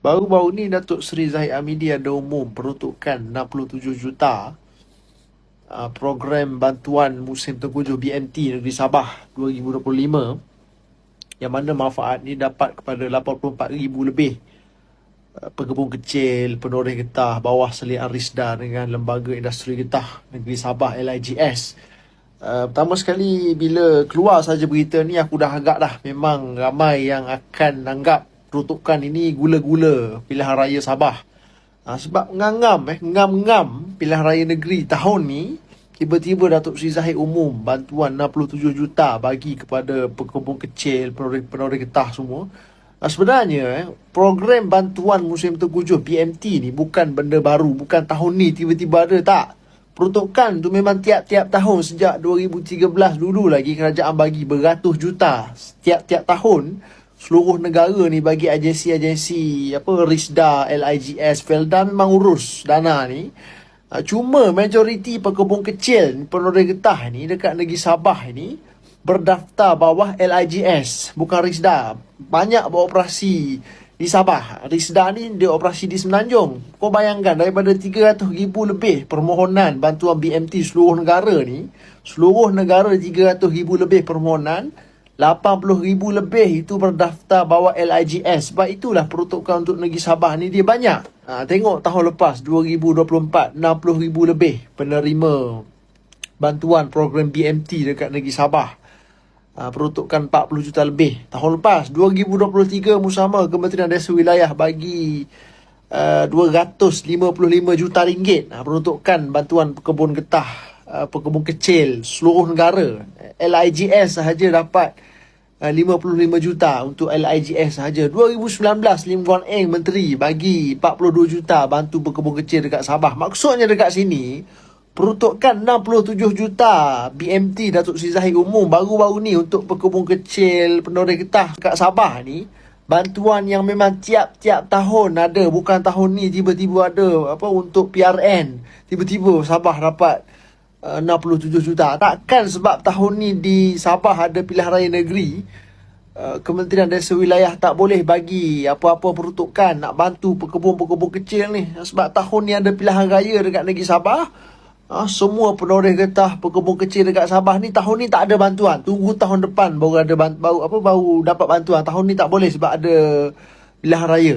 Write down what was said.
Baru-baru ni Datuk Seri Zahid Hamidi ada umum peruntukan 67 juta uh, program bantuan musim tengkujuh BMT Negeri Sabah 2025 yang mana manfaat ni dapat kepada 84,000 lebih uh, pekebun kecil, penoreh getah, bawah selia Arisda dengan Lembaga Industri Getah Negeri Sabah LIGS. Uh, pertama sekali bila keluar saja berita ni aku dah agak dah memang ramai yang akan anggap peruntukan ini gula-gula pilihan raya Sabah. Ha, sebab ngam-ngam eh, ngam-ngam pilihan raya negeri tahun ni tiba-tiba Datuk Sri Zahid umum bantuan 67 juta bagi kepada pekebun kecil, penoreh-penoreh getah semua. Ha, sebenarnya eh, program bantuan musim terkujuh BMT ni bukan benda baru, bukan tahun ni tiba-tiba ada tak. Peruntukan tu memang tiap-tiap tahun sejak 2013 dulu lagi kerajaan bagi beratus juta tiap-tiap tahun seluruh negara ni bagi agensi-agensi apa RISDA, LIGS, Felda memang urus dana ni. Ha, cuma majoriti pekebun kecil penoreh getah ni dekat negeri Sabah ni berdaftar bawah LIGS bukan RISDA. Banyak beroperasi di Sabah. RISDA ni dia operasi di Semenanjung. Kau bayangkan daripada 300 ribu lebih permohonan bantuan BMT seluruh negara ni, seluruh negara 300 ribu lebih permohonan, 80 ribu lebih itu berdaftar bawah LIGS. Sebab itulah peruntukan untuk negeri Sabah ni dia banyak. Ha, tengok tahun lepas 2024 60 ribu lebih penerima bantuan program BMT dekat negeri Sabah. Ha, peruntukan 40 juta lebih. Tahun lepas 2023 Musama Kementerian Desa Wilayah bagi uh, 255 juta ringgit. Ha, peruntukan bantuan kebun getah uh, pekebun kecil seluruh negara. LIGS sahaja dapat 55 ah, juta untuk LIGS sahaja. 2019 Lim Guan Eng menteri bagi 42 juta bantu berkebun kecil dekat Sabah. Maksudnya dekat sini peruntukan 67 juta BMT Datuk Sri Zahid umum baru-baru ni untuk berkebun kecil penoreh getah dekat Sabah ni bantuan yang memang tiap-tiap tahun ada bukan tahun ni tiba-tiba ada apa untuk PRN tiba-tiba Sabah dapat 67 uh, juta. Takkan sebab tahun ni di Sabah ada pilihan raya negeri, uh, Kementerian Desa Wilayah tak boleh bagi apa-apa peruntukan nak bantu pekebun-pekebun kecil ni. Sebab tahun ni ada pilihan raya dekat negeri Sabah, uh, semua penoreh getah pekebun kecil dekat Sabah ni tahun ni tak ada bantuan. Tunggu tahun depan baru ada baru apa baru dapat bantuan. Tahun ni tak boleh sebab ada pilihan raya.